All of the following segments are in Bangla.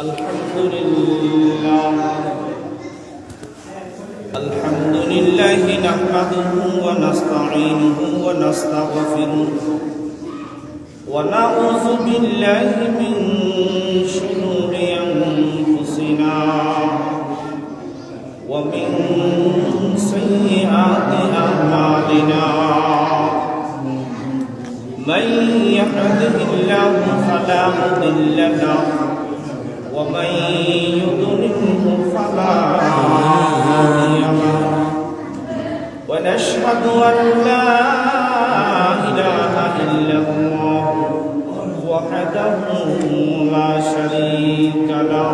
الحمد لله. نحمده ونستعينه ونستغفره ونعوذ بالله من شرور أنفسنا ومن سيئات أعمالنا. من يهده الله فلا مضل له. ومن يضلله فلا هادي له. ونشهد أن لا إله إلا الله وحده لا شريك له.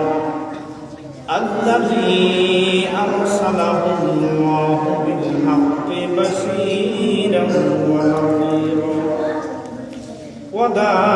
الذي أرسله الله بالحق بشيرا ونذيرا da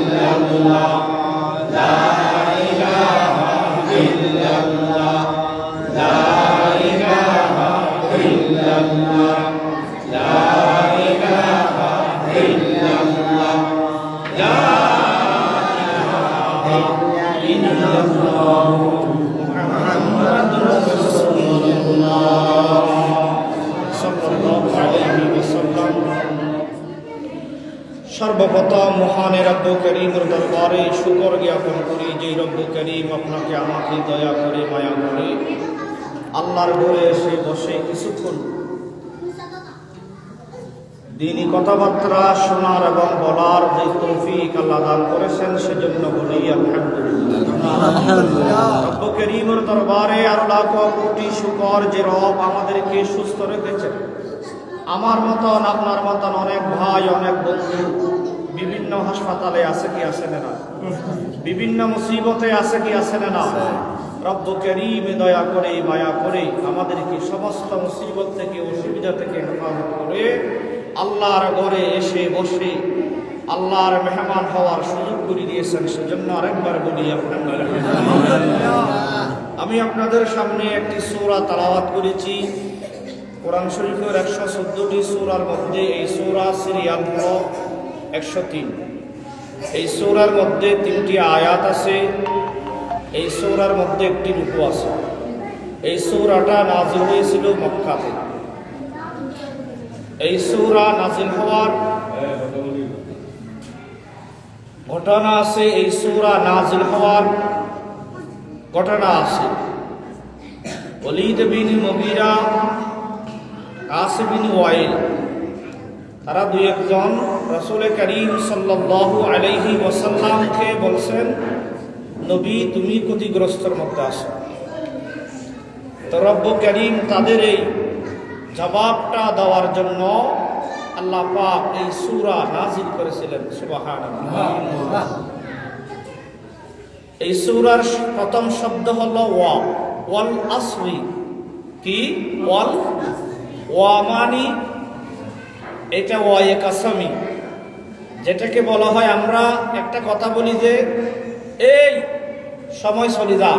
illallah la সর্বপ্রথম মহানের রব্ব করিমের দরবারে শুকর জ্ঞাপন করি যে রব্ব করিম আপনাকে আমাকে দয়া করে মায়া করে। আল্লাহর ঘরে এসে বসে কিছুক্ষণ। দিনই কথাবার্তা শোনার এবং বলার যে তৌফিক আল্লাহ দান করেছেন সেজন্য বলি আলহামদুলিল্লাহ। রব্ব করিমের দরবারে আর লাখ কোটি শুকর যে রব আমাদেরকে সুস্থ রেখেছেন। আমার মতন, আপনার মতন অনেক ভাই, অনেক বন্ধু, বিভিন্ন হাসপাতালে আছে কি আছে না? বিভিন্ন মুসিবতে আছে কি আছে না? রব্ব করিম, দয়া করে, মায়া করে আমাদেরকে সমস্ত মুসিবত থেকে, অসুবিধা থেকে হেফাজত করে আল্লাহর ঘরে এসে বসে আল্লাহর মেহমান হওয়ার সুযোগ করে দিয়েছেন। সেজন্য আরেকবার বলি আপনার আমি আপনাদের সামনে একটি সূরা তালাওয়াত করেছি। কোরআন শরীফের একশো চোদ্দটি সূরার মধ্যে এই সূরা সিরিয়াল হল একশো তিন। এই সূরার মধ্যে তিনটি আয়াত আছে, এই সূরার মধ্যে একটি রূপ আছে। এই সূরাটা নাজিল হয়েছিল মক্কাতে। এই সূরা নাজিল হওয়ার ঘটনা আছে, এই সূরা নাজিল হওয়ার ঘটনা আছে। ওলিদ বিন মগিরা কাসিম বিন ওয়াইল। তারা দুই একজন রসুল করিম সাল্লাল্লাহু আলাইহি ওয়াসাল্লামকে বলছেন, নবী, তুমি ক্ষতিগ্রস্তর মধ্যে আসো তো রব্ব করিম তাদের এই জবাবটা দেওয়ার জন্য আল্লাহ পাক এই সূরা নাজিল করেছিলেন, সুবহানাল্লাহ। এই সূরার প্রথম শব্দ হলো ওয়া। ওয়াল আসরি। কি? ওয়াল ওয়া মানি এটা ওয়ায়ে কাসামি যেটাকে বলা হয় আমরা একটা কথা বলি যে এই সময় চলে যা।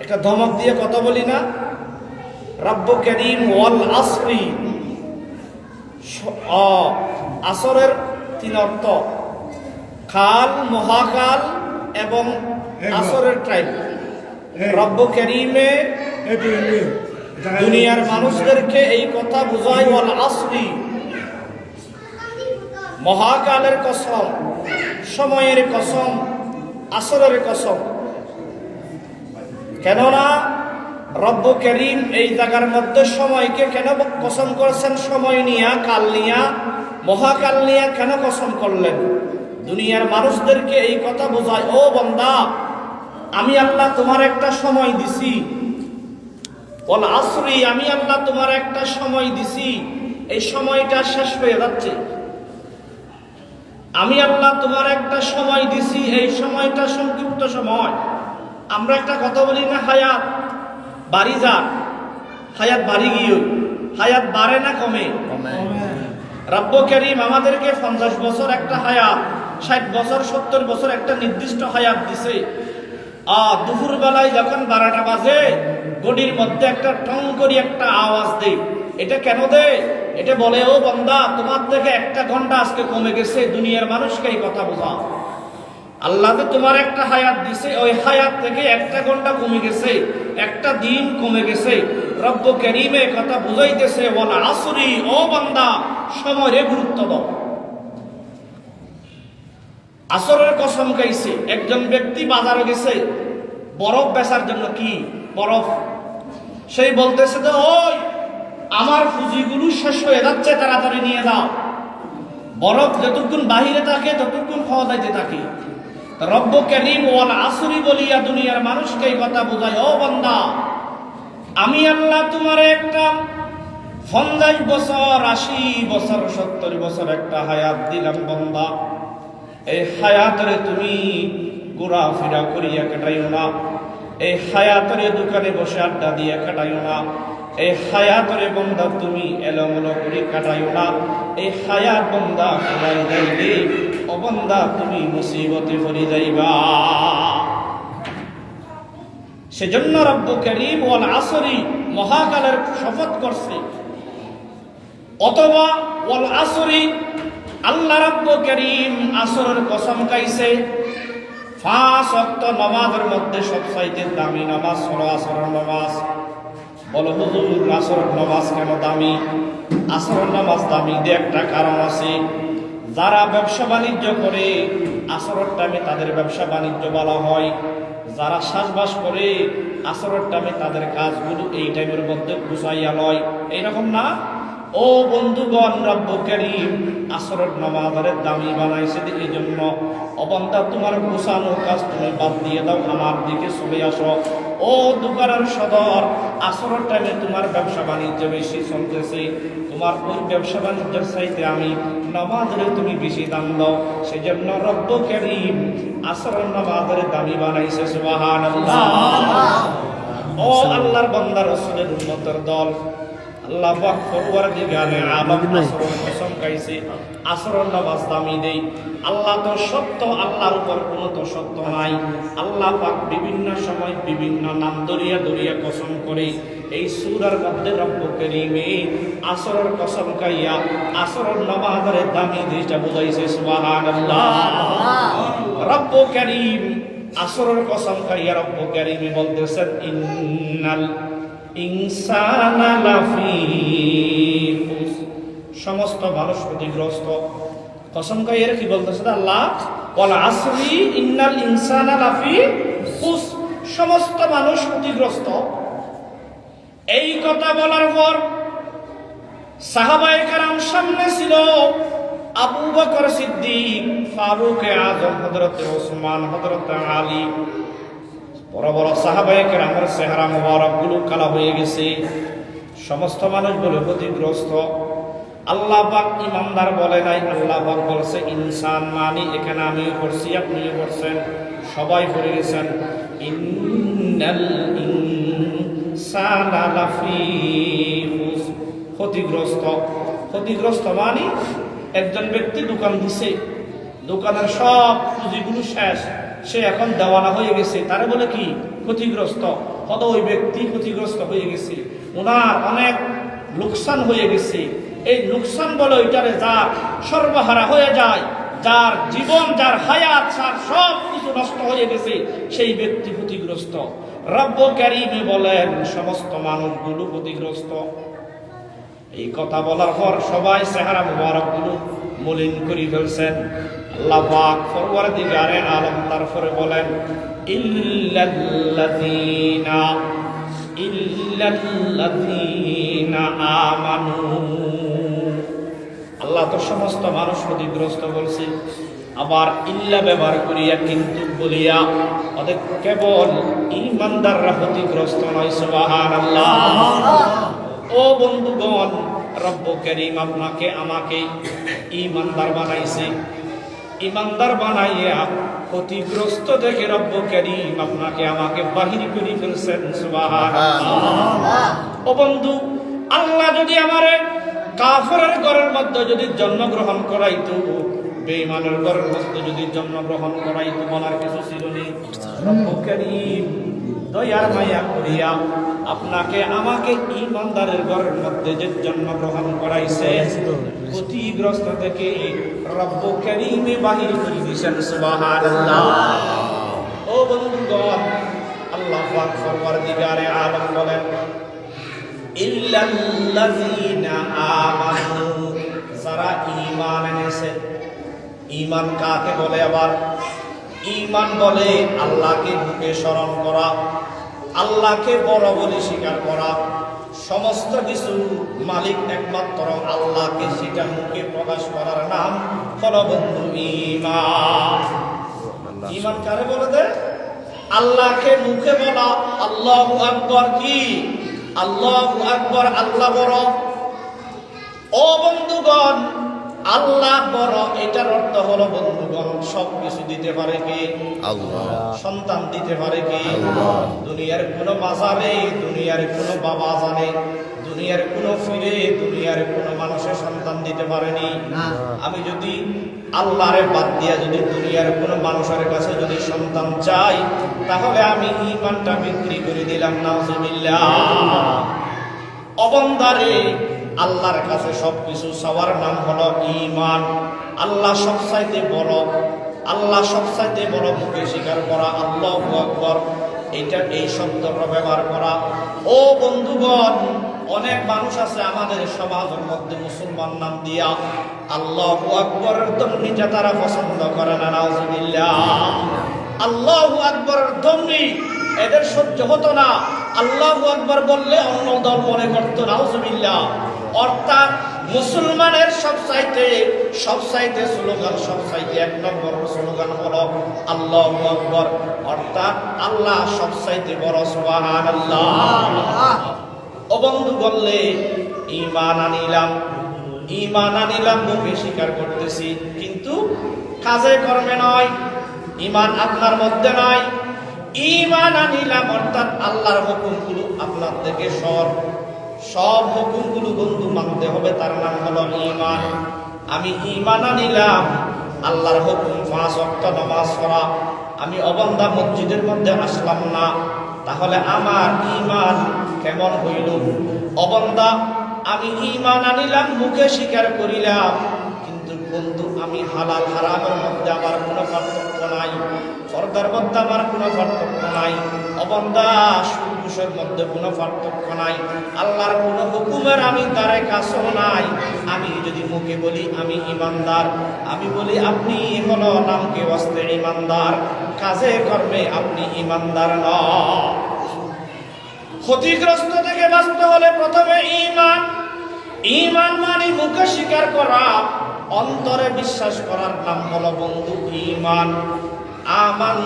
একটা ধমক দিয়ে কথা বলি না। রব্ব করিম ওয়াল আসরি। আসরের তিন অর্থ। খাল মহাকাল এবং আসরের টাইম রব্ব করিমে দুনিয়ার মানুষদেরকে এই কথা বুঝায় ওয়াল আসরি। মহাকালের কসম, সময়ের কসম, আসরের কসম। কেননা রব্ব করিম এই জায়গার মধ্যে সময়কে কেন কসম করেছেন? সময় নিয়া, কাল নিয়া, মহাকাল নিয়া কেন কসম করলেন? দুনিয়ার মানুষদেরকে এই কথা বোঝায়, ও বন্দা, আমি আল্লাহ তোমার একটা সময় দিছি। বল আসরি আমি আল্লাহ তোমার একটা সময় দিছি। এই সময়টা শেষ হয়ে যাচ্ছে। আমি আল্লাহ তোমার একটা সময় দিছি, এই সময়টা সংক্ষিপ্ত সময়। আমরা একটা কথা বলি না, হায়াত বাড়ি যান হায়াত বাড়ি গিয়ে, হায়াত বাড়ে না কমে। রাব্য করিম আমাদেরকে পঞ্চাশ বছর একটা হায়াত, ষাট বছর, সত্তর বছর একটা নির্দিষ্ট হায়াত দিছে। আ দুপুর বেলায় যখন বারোটা বাজে গডির মধ্যে একটা টং করি একটা আওয়াজ দেয় এটা কেন দেয়? এটা বলে, ও বন্দা, তোমার থেকে একটা ঘণ্টা আজকে কমে গেছে দুনিয়ার মানুষকে এই কথা বোঝা আল্লাহ তোমার একটা হায়াত দিছে, ওই হায়াত থেকে একটা ঘণ্টা কমে গেছে, একটা দিন কমে গেছে। রব্ব করিমে কথা বুঝাইতেছে, ওয়াল আসরি, ও বান্দা, সময়ের গুরুত্ব দাও। আসরের কসম খাইছে, একজন ব্যক্তি বাজারে গেছে, বরফ বেচার জন্য কি? বরফ সেই বলতেছে যে, ওই, আমার পুঁজিগুলো শেষ হয়ে যাচ্ছে তাড়াতাড়ি নিয়ে দাও বরফ যতক্ষণ বাহিরে থাকে, ততক্ষণ খাওয়া যাইতে থাকে রব্ব করিম ওয়াল আসরি বলিয়া দুনিয়ার মানুষকে এই কথা বোঝায়, ও বান্দা, আমি আল্লাহ তোমার একটা পঞ্চাশ বছর, আশি বছর, সত্তর বছর একটা হায়াত দিলাম, বন্দা। এই হায়াতরে তুমি ঘোরাফেরা করিয়া কাটাইও না। এই হায়াতরে দোকানে বসে আড্ডা দিয়ে কাটাইও না। এই হায়াতরে বন্দা তুমি এলোমেলো করে কাটাইও না। এই হায়াত বন্দা কাটাই যাইবে ও বন্দা তুমি মুসিবতে পড়ে যাইবা। সেজন্য রব্ব করিম ওয়াল আসরি মহাকালের শপথ করছে। অথবা ওয়াল আসরি আল্লাহ রব্ব করিম আসরের কসম গাইছে পাঁচ অক্ত নামাজের মধ্যে সবচাইতে দামি নামাজ হলো আসরের নামাজ। বলো হুজুর আসর নামাজ কেন দামি? আসর নামাজ দামি দিয়ে একটা কারণ আছে। যারা ব্যবসা বাণিজ্য করে, আসরের টাইমে তাদের ব্যবসা বাণিজ্য বলা হয়। যারা শ্বাসবাস করে, আসরের টাইমে তাদের কাজগুলো এই টাইমের মধ্যে গুছাইয়া লয়। এইরকম না? ও বন্ধুগণ রব্ব করিম, আসরের নামাজের দামি বানাইছে এই জন্য অবন্তা তোমার গোছানোর কাজ তুমি বাদ দিয়ে দাও আমার দিকে চলে আসো। ও দোকানের সদর আসরের টাইমে তোমার ব্যবসা বাণিজ্য বেশি চলতেছে। তোমার ওই ব্যবসা বাণিজ্যের চাইতে আমি নামাজের তুমি বেশি দাম দাও। সেই জন্য রব্ব করিম আসরের নামাজের দামি বানাইছে সুবাহান ও আল্লাহর বান্দার রসুলের উন্নতর দল। আল্লাহ পাক ফরওয়ার দিগানে আলম আসরের কসম গাইছে আসরের নামাজ দামি দেই। আল্লাহ তো সত্য আল্লাহর উপর কোনো তো সত্য নাই। আল্লাহ পাক বিভিন্ন সময় বিভিন্ন নাম দরিয়া দরিয়া কসম করে এই সূরার মধ্যে রব্ব করিমে আসরের কসম গাইয়া আসরের নামাজের দামি দিটা বুঝাইছে সুবহানাল্লাহ। রব্ব করিম আসরের কসম খাইয়া রব্ব করিমে বলতেছেন ইন্নাল। সমস্ত মানুষ ক্ষতিগ্রস্ত। কসম খাইয়ের কি বলতেছে আল্লাহ আসরি ইন্নাল ইনসানা লাফি খুস। সমস্ত মানুষ ক্ষতিগ্রস্ত। এই কথা বলার পর সাহাবায়ে কারাম সামনে ছিল আবু বকর সিদ্দিক, ফারুক আজম, হযরত ওসমান, হযরত আলী। বড় বড় সাহাবায়ে কেরামের চেহারা মোবারকগুলো কালা হয়ে গেছে। সমস্ত মানুষগুলো ক্ষতিগ্রস্ত। আল্লাহ পাক ইমানদার বলে নাই, আল্লাহ পাক বলছে, ইনসান মানি, এখানে আমিও করছি, আপনিও করছেন, সবাই করে গেছেন ক্ষতিগ্রস্ত। ক্ষতিগ্রস্ত মানে একজন ব্যক্তি দোকান দিছে, দোকানের সব পুঁজিগুলো শেষ। সে এখন দেওয়ানা হয়ে গেছে। তারে বলে কি? ক্ষতিগ্রস্ত। হত ওই ব্যক্তি ক্ষতিগ্রস্ত হয়ে গেছে। ওনার অনেক লোকসান হয়ে গেছে। এই লোকসান বলে ওইটারে যার সর্বহারা হয়ে যায়, যার জীবন, যার হায়াত, সার সব কিছু নষ্ট হয়ে গেছে, সেই ব্যক্তি ক্ষতিগ্রস্ত। রব্ব ক্যারিমে বলেন, সমস্ত মানুষগুলো ক্ষতিগ্রস্ত। এই কথা বলার পর সবাই চেহারা মুবারকগুলো মলিন করে ফেলছেন। আল্লাহ ফরওয়ার আলম তারপরে বলেন ইল্লাল্লাযীনা ইল্লাল্লাযীনা আমানু। আল্লাহ তো সমস্ত মানুষ ক্ষতিগ্রস্ত বলছে। আবার ইল্লা ব্যবহার করিয়া কিন্তু বলিয়া ওদের কেবল ইমানদাররা ক্ষতিগ্রস্ত নয় সুবাহান ও বন্ধুগণ রব্ব করিম আপনাকে আমাকে ইমানদার বানাইছে। ইমানদার বানাইয়া ক্ষতিগ্রস্ত দেখে রব্ব করিম আপনাকে আমাকে বাহির করে ফেলছেন ও বন্ধু আল্লাহ যদি আমারে কাফরের ঘরের মধ্যে যদি জন্মগ্রহণ করাইতো বেঈমানের ঘরের মধ্যে যদি জন্মগ্রহণ করাইতো বলার কিছু ছিল নি রব্ব করিম। দয়ার মায়া করিয়া আপনাকে, আমাকে ইমানদারের ঘরের মধ্যে যে জন্মগ্রহণ করাইছে, ক্ষতিগ্রস্ত থেকে রব্ব করিমে বাহির করে দিয়েছেন, সুবহানাল্লাহ। ও বন্ধুগণ, আল্লাহ পাক ফরওয়ারদিগারে আলম বলেন যারা ঈমান এনেছে। ঈমান কাকে বলে আবার? ঈমান বলে আল্লাহকে বুকে স্মরণ করা। আল্লাহকে বড় বলে স্বীকার করা সমস্ত কিছু মালিক একমাত্র আল্লাহকে সেটা মুখে প্রকাশ করার নাম হলো বন্ধু ঈমান ঈমান কারে বলে দে আল্লাহকে মুখে বলা আল্লাহু আকবর কি? আল্লাহ আকবর আল্লাহ বড়। ও বন্ধুগণ আল্লাহ বড় এটার অর্থ হলো বন্ধুগণ সব কিছু দিতে পারে কি? আল্লাহ। সন্তান দিতে পারে কি? আল্লাহ। দুনিয়ার কোনো বাজারে দুনিয়ার কোনো বাবা জানে দুনিয়ার কোনো ফিরে দুনিয়ার কোনো মানুষের সন্তান দিতে পারেনি। আমি যদি আল্লাহরে বাদ দিয়া যদি দুনিয়ার কোনো মানুষের কাছে যদি সন্তান চাই তাহলে আমি ইমানটা বিক্রি করে দিলাম নাউজুবিল্লাহ। অবন্দারে আল্লাহর কাছে সবকিছু সবার নাম হলো ঈমান। আল্লাহ সবচাইতে বড়, আল্লাহ সবচাইতে বড় মুখে স্বীকার করা আল্লাহ আকবর। এইটা, এই শব্দটা ব্যবহার করা। ও বন্ধুগণ, অনেক মানুষ আছে আমাদের সমাজের মধ্যে মুসলমান নাম দিয়া আল্লাহ আকবরের দমনিটা তারা পছন্দ করে না, নাউজুবিল্লাহ। আল্লাহ আকবরের দমনি এদের সহ্য হতো না। আল্লাহ আকবর বললে অন্য দল মনে করতো, নাউজুবিল্লাহ। অর্থাৎ মুসলমানের সব সাইতে সব সাইতে স্লোগান সব সাইতে এক নম্বর স্লোগান হল আল্লাহ আকবর। অর্থাৎ আল্লাহ সব সাইতে বড় সুবাহান আল্লাহ ও বন্ধু বললে ইমান আনিলাম ইমান আনিলাম, মুখে স্বীকার করতেছি। কিন্তু কাজে কর্মে নয় ইমান আপনার মধ্যে নয়। ইমান আনিলাম, অর্থাৎ আল্লাহর হুকুমগুলো আপনার থেকে সর। সব হুকুমগুলো বন্ধু মানতে হবে, তার নাম হলো ইমান আমি ইমান আনিলাম, আল্লাহর হুকুম, পাঁচ অক্ট নামাজ পড়া। আমি অবন্ধা মসজিদের মধ্যে আসলাম না। তাহলে আমার ইমান কেমন হইল? অবন্ধা আমি ইমান আনিলাম, মুখে স্বীকার করিলাম। কিন্তু বন্ধু, আমি হালাল হারামের মধ্যে আমার কোনো পার্থক্য নাই, পর্দার মধ্যে আমার কোনো পার্থক্য নাই। নাই। কোনো হুকুমের আমি নাই। আমি যদি মুখে বলি, আমি ইমানদার। আমি বলি, আপনি কাজে, কর্মে আপনি ইমানদার ক্ষতিগ্রস্ত থেকে বাঁচতে হলে প্রথমে ইমান ইমান মানে মুখে স্বীকার করা। অন্তরে বিশ্বাস করার নাম হলো বন্ধু ইমান আমান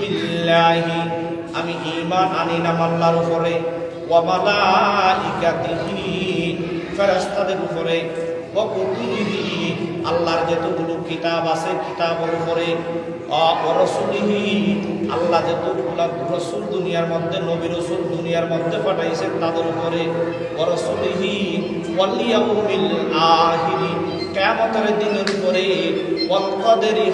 বিল্লাহি আমি ইমান আনি নাম আল্লাহর উপরে, ওয়া মালাইকাতিহি, ফেরেশতাদের উপরে আল্লাহর যতগুলো কিতাব আছে কিতাবের উপরে আল্লাহ যতগুলা রসুল দুনিয়ার মধ্যে, নবী রসুল দুনিয়ার মধ্যে পাঠাইছেন তাদের উপরে কিয়ামতের দিনের উপরে ওয়াল কদরি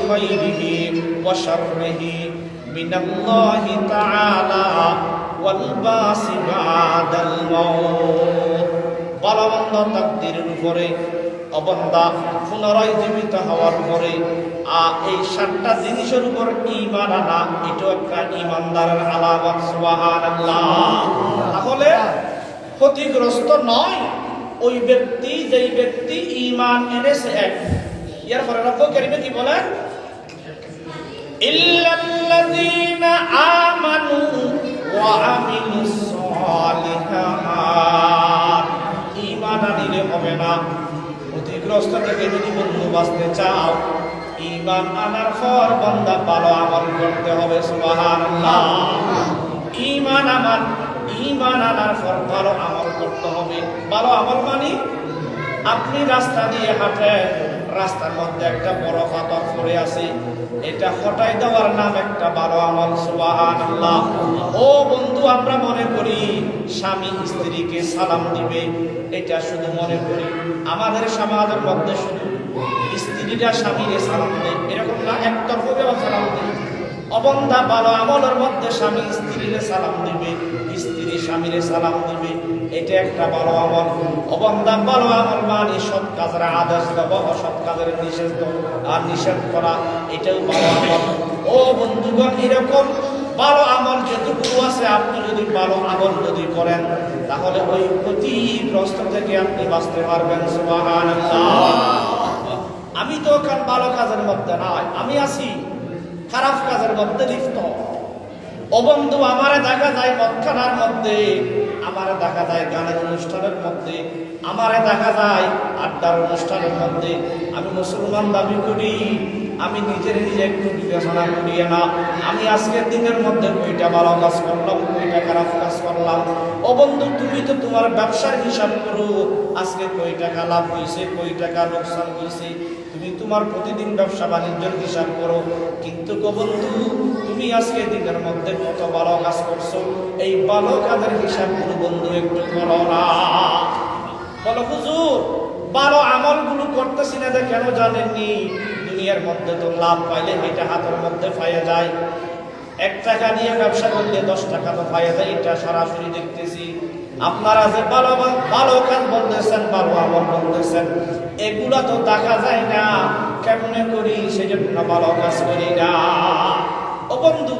মিনাল্লাহি তাআলা ওয়াল বাসি বাদাল মাউত বলবন্ধ তাকদিরের উপরে, অবন্দা পুনরায় জীবিত হওয়ার পরে, আ, এই সাতটা জিনিসের উপর ইমান আনা, এটাও একটা ইমানদারের আলামত, সুবহানাল্লাহ। তাহলে ক্ষতিগ্রস্ত নয়, ওই ব্যক্তি, যেই ব্যক্তি ইমান এনেছে, এক। এর পরে রব্ব কারিমে কি বলেন? ইল্লাল্লাযীনা আমানু ওয়া আমিলুস সালিহাত। ইমান আনিলে হবে না। ক্ষতিগ্রস্ত থেকে যদি বন্ধু বাঁচতে চাও ইমান আনার পর বন্দা ভালো আমল করতে হবে, সুবহানাল্লাহ। আনার পর ভালো আমল করতে হবে। ভালো আমল মানে আপনি রাস্তা দিয়ে হাঁটেন রাস্তার মধ্যে একটা বড় পাথর পড়ে আছে। এটা হটাই দেওয়ার নাম একটা ভালো আমল, সুবহানাল্লাহ। ও বন্ধু, আমরা মনে করি স্বামী স্ত্রীকে সালাম দিবে, এটা শুধু মনে করি। আমাদের সমাজের মধ্যে শুধু স্ত্রীরা স্বামীরে সালাম দেয়, এরকম না একতরফেও সালাম দেয়। অবন্ধা ভালো আমলের মধ্যে স্বামী স্ত্রীরে সালাম দিবে, স্ত্রী স্বামীরে সালাম দিবে। এটা একটা ভালো আমল। অবন্ধা ভালো আমল মানে সৎ কাজের আদেশ দেওয়া অসৎ কাজের নিষেধ আর নিষেধ করা, এটাও ভালো আমল। ও বন্ধুগণ, এরকম ভালো আমল যেটুকু আছে, আপনি যদি ভালো আমল যদি করেন, তাহলে ওই ক্ষতিগ্রস্ত থেকে আপনি বাঁচতে পারবেন আমি তো ওখান ভালো কাজের মধ্যে নয় আমি আছি খারাপ কাজের মধ্যে লিপ্ত। অবন্ধু বন্ধু আমারে দেখা যায় মদখানার মধ্যে। আমারে দেখা যায় গানের অনুষ্ঠানের মধ্যে, আমারে দেখা যায় আড্ডার অনুষ্ঠানের মধ্যে। আমি মুসলমান দাবি করি, আমি নিজের নিজে একটু বিবেচনা করিয়ে না। আমি আজকের দিনের মধ্যে কইটা ভালো কাজ করলাম কইটা খারাপ কাজ করলাম। ও বন্ধু, তুমি তো তোমার ব্যবসার হিসাব করো, আজকে কই টাকা লাভ হয়েছে কই টাকা লোকসান হয়েছে তুমি তোমার প্রতিদিন ব্যবসা বাণিজ্যের হিসাব করো। কিন্তু বন্ধু তুমি আজকে দিনের মধ্যে কত ভালো কাজ করছ? এই ভালো কাজের হিসাব কোনো বন্ধু একটু করো না। বলো, হুজুর, ভালো আমলগুলো করতেছি না যে কেন জানেননি? দুনিয়ার মধ্যে তো লাভ পাইলে এটা হাতের মধ্যে পাইয়া যায়। এক টাকা নিয়ে ব্যবসা করলে দশ টাকা তো পাইয়া যায়, এটা সরাসরি দেখতেছি। আপনারা যে ভালো ভালো কাজ বলতেছেন, ভালো আমল বলতেছেন এগুলা তো দেখা যায় না। কেমনে করি সেজন্য ভালো কাজ করি না। ও বন্ধু,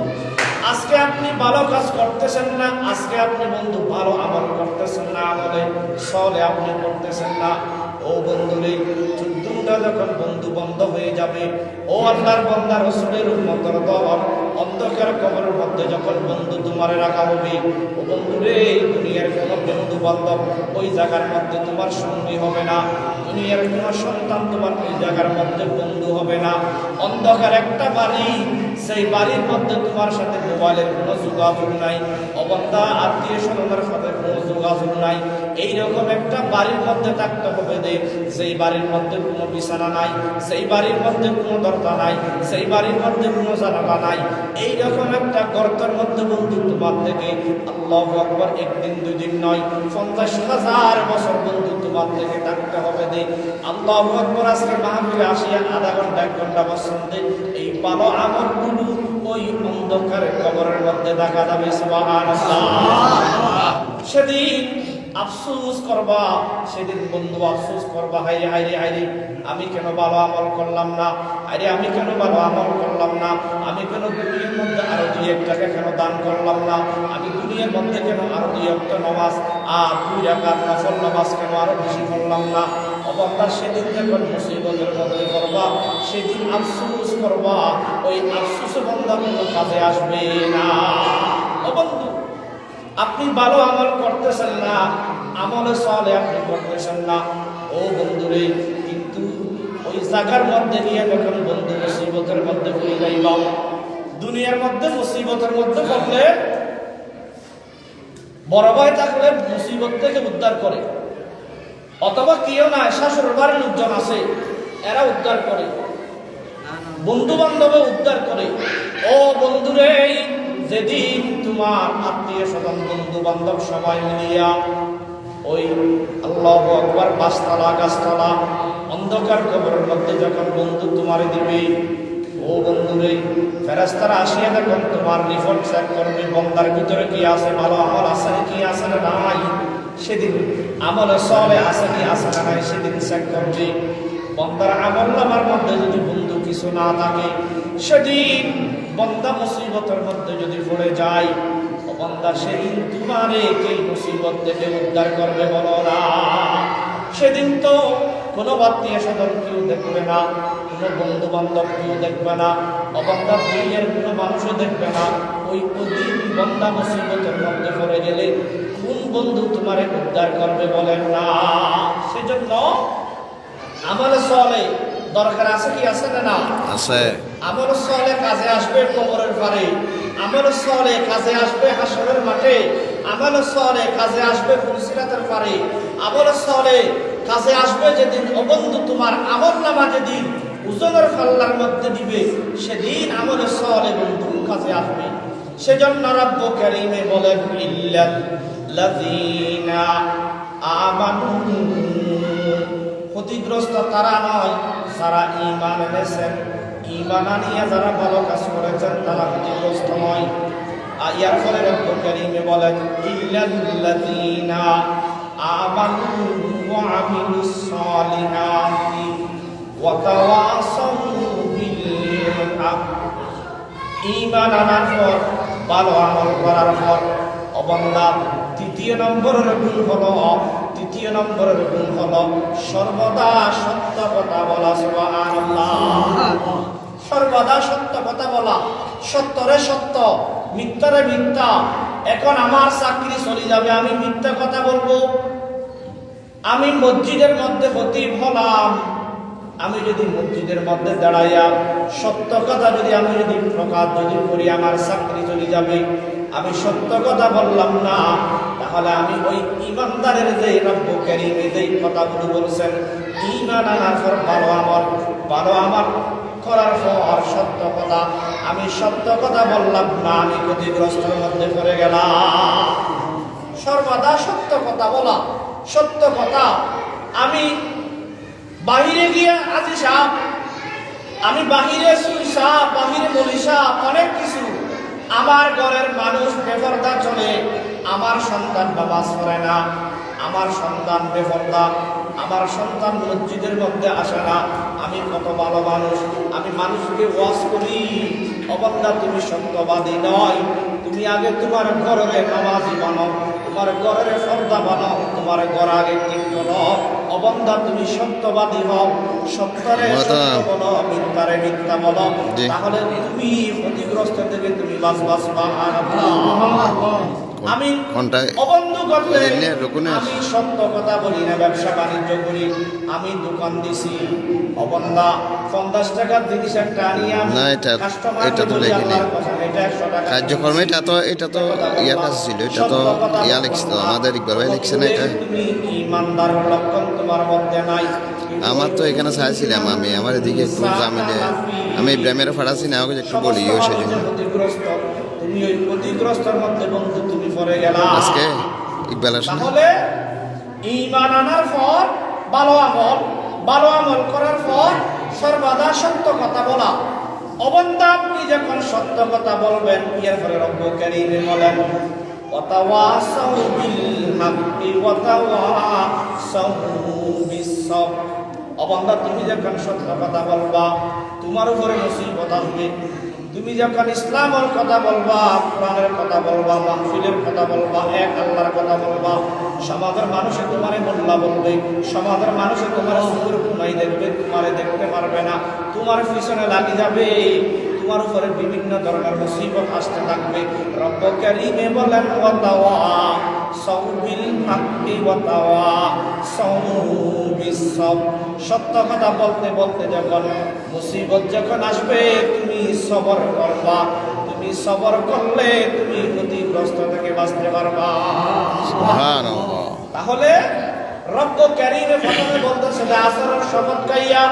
আজকে আপনি ভালো কাজ করতেছেন না? আজকে আপনি বন্ধু ভালো আমল করতেছেন না আমলে? সলে আপনি করতেছেন না। ও বন্ধুরে যুদ্ধটা যখন বন্ধু বন্ধ হয়ে যাবে, ও আল্লাহর বন্দা, রসুলের উন্মতর দল, অন্ধকার কবরের মধ্যে যখন বন্ধু তোমারে রাখা হবে। ও বন্ধুরে দুনিয়ার কোনো বন্ধু বান্ধব ওই জায়গার মধ্যে তোমার সঙ্গী হবে না। দুনিয়ার কোনো সন্তান তোমার ওই জায়গার মধ্যে বন্ধু হবে না। অন্ধকার একটা বাড়ি, সেই বাড়ির মধ্যে তোমার সাথে মোবাইলের কোনো যোগাযোগ নাই। অবন্ধা আত্মীয় স্বজনের সাথে কোনো যোগাযোগ নাই। এইরকম একটা বাড়ির মধ্যে থাকতে হবে যে সেই বাড়ির মধ্যে কোনো বিছানা নাই সেই বাড়ির মধ্যে কোনো দরজা নাই সেই বাড়ির মধ্যে কোনো জানালা নাই, এইরকম একটা গর্তের মধ্যে বন্ধু তোমার থেকে আল্লাহ আকবর একদিন দুই দিন নয়, পঞ্চাশ হাজার বছর বন্ধু তোমার থেকে থাকতে হবে যে, আল্লাহ আকবর আজকে মাহফিলে আসিয়া আধা ঘণ্টা, এক ঘণ্টা বছর দে এই ভালো আমলগুলো ওই অন্ধকারের কবরের মধ্যে দেখা যাবে সেদিন আফসোস করবা, সেদিন বন্ধু আফসোস করবা হাইরে হাইরে হাইরে আমি কেন ভালো আমল করলাম না? আরে, আমি কেন ভালো আমল করলাম না? আমি কেন দুনিয়ার মধ্যে আরও দুই এক টাকা কেন দান করলাম না? আমি দুনিয়ার মধ্যে কেন আরও দুই একটা নমাজ? আর দুই রাকাত নফল নামাজ কেন আরও বেশি করলাম না? অবস্থা সেদিন যখন মুসিবতের মধ্যে করবা সেদিন আফসোস করবা, ওই আফসোস বন্ধা কোনো কাজে আসবে না। ও বন্ধু আপনি ভালো আমল করতেছেন না, আমলে চলে আপনি করতেছেন না। ও বন্ধুরে, কিন্তু ওই জায়গার মধ্যে নিয়ে যখন বন্ধু মুসিবতের মধ্যে পড়ে যাইবা, দুনিয়ার মধ্যে মুসিবতের মধ্যে পড়লে বড় ভাই থাকলে মুসিবত থেকে উদ্ধার করে। অথবা কেউ না শাশুড় বাড়ির লোকজন আছে, এরা উদ্ধার করে। বন্ধু বান্ধবে উদ্ধার করে। ও বন্ধুরে যেদিন তোমার আত্মীয় স্বজন বন্ধু বান্ধব সবাই মিলিয়া ওই আল্লাহ আকবর বাসতলা গাছতলা, অন্ধকার কবরের মধ্যে যখন বন্ধু তোমারে দিবে, ও বন্ধুরে ফেরাস্তারা আসিয়া যখন তোমার রিপোর্ট চেক করবে, বন্দার ভিতরে কি আছে, ভালো আমল আছে কি আছে না, নাই। সেদিন আমলে সবে আছে কি আছে না নাই, সেদিন চেক করবে। বন্দার আমল নামার মধ্যে যদি বন্ধু কিছু না থাকে। সেদিন বন্দা মুসিবতের মধ্যে যদি পড়ে যায় বন্দা সেদিন তোমারে কে মুসিবত থেকে উদ্ধার করবে বলো না। সেদিন তো কোনো আত্মীয় স্বজন কেউ দেখবে না, কোনো বন্ধু বান্ধব কেউ দেখবে না অবন্দা দুনিয়ার কোনো মানুষও দেখবে না। ওই ওদিন বন্দা মুসিবতের মধ্যে পড়ে গেলে কোন বন্ধু তোমারে উদ্ধার করবে বলেন না। সেজন্য আমল সলে দরকার আছে কি আছে না না? আছে। আমল সলে কাজে আসবে কোমরের পারে আমল সলে কাজে আসবে হাসরের মাঠে। আমল সলে কাজে আসবে ফুলসিরাতের পারে। আমল সলে কাজে আসবে যেদিন অবন্ধু তোমার আমল নামা যেদিন ওজনের ফাল্লার মধ্যে দিবে সেদিন আমল সলে বন্ধু কাজে আসবে। সেজন্য রব্ব কারিমে বলেন ইল্লাল লাযীনা আমানু। ক্ষতিগ্রস্ত তারা নয় যারা ইমান এনেছেন ইমান আনিয়ে যারা ভালো কাজ করেছেন, তারা ক্ষতিগ্রস্ত নয়। আর ইয়ার ফলে বলেন আমানু ইমান ভালো আমল করার পর, অবন্দা তৃতীয় নম্বরের গুণ হলো তৃতীয় নম্বরের গুণ হলো সর্বদা সত্য কথা বলা সর্বদা সত্য কথা বলা, সত্যরে সত্য, মিথ্যারে মিথ্যা। এখন আমার চাকরি চলে যাবে, আমি মিথ্যা কথা বলব। আমি মসজিদের মধ্যে খতিব হলাম। আমি যদি মসজিদের মধ্যে দাঁড়াইয়া সত্য কথা যদি আমি যদি প্রকাশ যদি করি, আমার চাকরি চলে যাবে। আমি সত্য কথা বললাম না। তাহলে আমি ওই ইমানদারের যে রব্য কারিমে যে কথাগুলো বলছেন ইমান আনার ভালো আমার। ভালো আমার করার পর সত্য কথা, আমি সত্য কথা বললাম না, আমি ক্ষতিগ্রস্তের মধ্যে পড়ে গেলাম। সর্বদা সত্য কথা বলা, সত্য কথা। আমি বাহিরে গিয়ে আজি সাপ, আমি বাহিরে সুই সাপ, বাহিরে বলি সাপ, অনেক কিছু। আমার ঘরের মানুষ বেপর্দা চলে আমার সন্তান নামাজ পড়ে না আমার সন্তান বেপর্দা আমার সন্তান মসজিদের মধ্যে আসে না। আমি কত ভালো মানুষ আমি মানুষকে ওয়াজ করি। অবন্দা তুমি সত্যবাদী নয়। তুমি আগে তোমার ঘরে নামাজি বানাও তোমার ঘরের ফর্দা বানাও তোমার ঘর আগে ঠিক করো। অবন্দা তুমি সত্যবাদী হও সত্যরে। সত্য বলো মিথ্যারে মিথ্যা বলো। তাহলে তুমি ক্ষতিগ্রস্ত থেকে তুমি বাস বাস আমি আমি সত্য কথা বলি না ব্যবসা বাণিজ্য করি। আমি দোকান দিছি অবন্ধা পঞ্চাশ টাকার জিনিস একটা আনিয়ে না, এটা- এটা তো বলি, লেখিনি। এটা 100 টাকা। কার্যক্রম এটা তো এটা তো ইয়ার কাছে ছিল এটা তো ইয়া লিখছিল আমাদের ইকবার ভাই লিখছে না এটা। ইমানদার লক্ষণ তোমার মধ্যে নাই। আমার তো এখানে চাইছিলাম আমি আমার এদিকে একটু জামিলে আমি ইব্রাহিমের ফাড়াছি না আমাকে একটু বলি ও সেই জন্য ক্ষতিগ্রস্ত তুমি ওই ক্ষতিগ্রস্তর মধ্যে বন্ধু তুমি পড়ে গেলা। আজকে ইকবালের তাহলে ঈমান আনার পর ভালো আমল ভালো আমল করার পর সর্বদা সত্য কথা বলা। অবন্ধা আপনি যখন সত্য কথা বলবেন এর পরে রব্ব কারীম বলেন বিল হাক্কি ওয়াতাওয়াসাউ বিস-সাবর অবন্ধা তুমি যখন সত্য কথা বলবা তোমার উপরে মুসিবত আসবে। তুমি যখন ইসলামের কথা বলবা, কোরআনের কথা বলবা, মাহফিলের কথা বলবা, এক আল্লাহর কথা বলবা, সমাজের মানুষে তোমারে মোল্লা বলবে, সমাজের মানুষে তোমার সুন্দর ঘুমাই দেখবে, তোমারে দেখতে পারবে না। তোমার পিছনে লাগি যাবে। তোমার উপরে বিভিন্ন ধরনের মুসিবত আসতে থাকবে। রব্ব কারিমে বলেন ওয়াতাওয়া সাউবিল হাক্কি ওয়াতাওয়া সাউবিস সাব সত্য কথা বলতে বলতে যখন মুসিবত যখন আসবে তুমি সবর করবা। তুমি সবর করলে তুমি ক্ষতিগ্রস্ত থেকে বাঁচতে পারবা। তাহলে রব্ব ক্যারিমে প্রথমে বলতেছে যে আসরের শপথ কাইয়া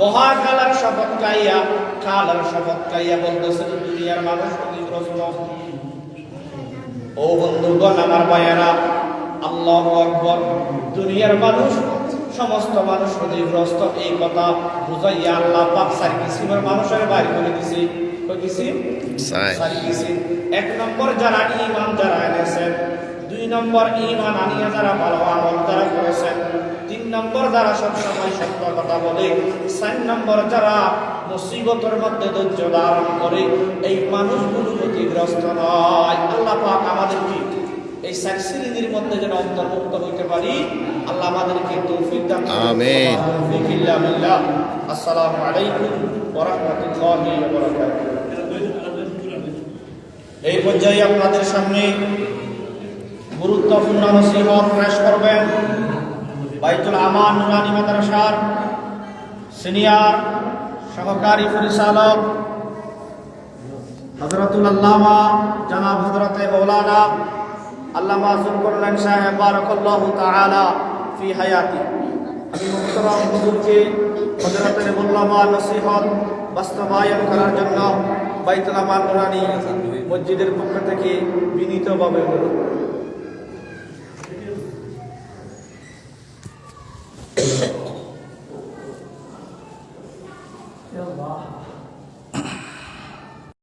মহাকালার শপথ কাইয়া কালার শপথ কাইয়া বলতেছে যে দুনিয়ার মানুষ ক্ষতিগ্রস্ত ও বন্ধুগণ আমার ভাইয়েরা আল্লাহ আকবর দুনিয়ার মানুষ সমস্ত মানুষ ক্ষতিগ্রস্ত এই কথা বুঝাইয়া আল্লাহ পাক সারি কিসিমের মানুষের বাইর করে দিছি। এক নম্বর যারা ইমান যারা এনেছেন দুই নম্বর ইমান আনিয়ে যারা ভালো আমল যারা করেছেন। নম্বর যারা সবসময় সত্য কথা বলে চার নম্বর যারা মুসিবতের মধ্যে ধৈর্য ধারণ করে। এই মানুষগুলো ক্ষতিগ্রস্ত নয়। আল্লাহ পাক আমাদেরকে এই চার শ্রেণির মধ্যে যেন অন্তর্ভুক্ত হইতে পারি আল্লাহ আমাদেরকে তৌফিক দান করুন। আমিন। আসসালামু আলাইকুম ওয়া রাহমাতুল্লাহি ওয়া বারাকাতুহু। এই পর্যায়ে আপনাদের সামনে গুরুত্বপূর্ণ নসিহত পেশ করবেন। বাইতুল আমান, নুরানি মাদ্রাসার সিনিয়র সহকারী পরিচালক হজরতুল আল্লামা জনাব হজরতে মৌলানা আল্লামা জুলকরনান সাহেব বারাকাল্লাহু তাআলা ফি হায়াতি। আমি মুক্তরাম হুজুরকে হজরতের মূল্যবান নসিহত বাস্তবায়ন করার জন্য বাইতুল আমান, নুরানি মসজিদের পক্ষ থেকে বিনীতভাবে অনুরোধ Thank you.